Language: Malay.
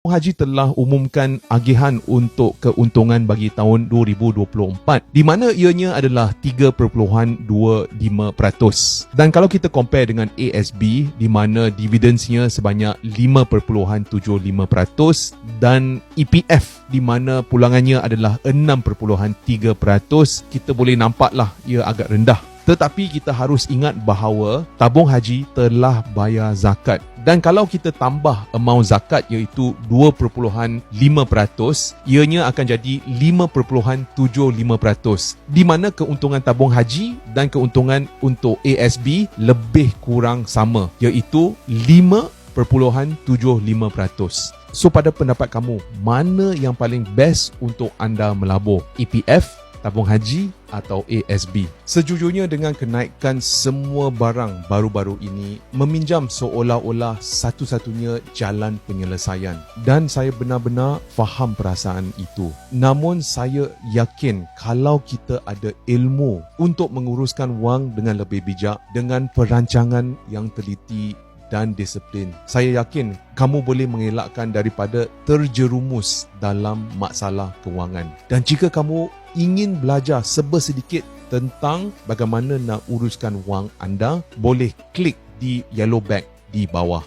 Haji telah umumkan agihan untuk keuntungan bagi tahun 2024 di mana ianya adalah 3.25%. Dan kalau kita compare dengan ASB di mana dividensnya sebanyak 5.75% dan EPF di mana pulangannya adalah 6.3%, kita boleh nampaklah ia agak rendah. Tetapi kita harus ingat bahawa tabung haji telah bayar zakat. Dan kalau kita tambah amount zakat iaitu 2.5%, ianya akan jadi 5.75%. Di mana keuntungan tabung haji dan keuntungan untuk ASB lebih kurang sama iaitu 5.75%. So pada pendapat kamu, mana yang paling best untuk anda melabur? EPF tabung haji atau ASB. Sejujurnya dengan kenaikan semua barang baru-baru ini meminjam seolah-olah satu-satunya jalan penyelesaian dan saya benar-benar faham perasaan itu. Namun saya yakin kalau kita ada ilmu untuk menguruskan wang dengan lebih bijak dengan perancangan yang teliti dan disiplin. Saya yakin kamu boleh mengelakkan daripada terjerumus dalam masalah kewangan. Dan jika kamu ingin belajar sebersedikit tentang bagaimana nak uruskan wang anda, boleh klik di yellow bag di bawah.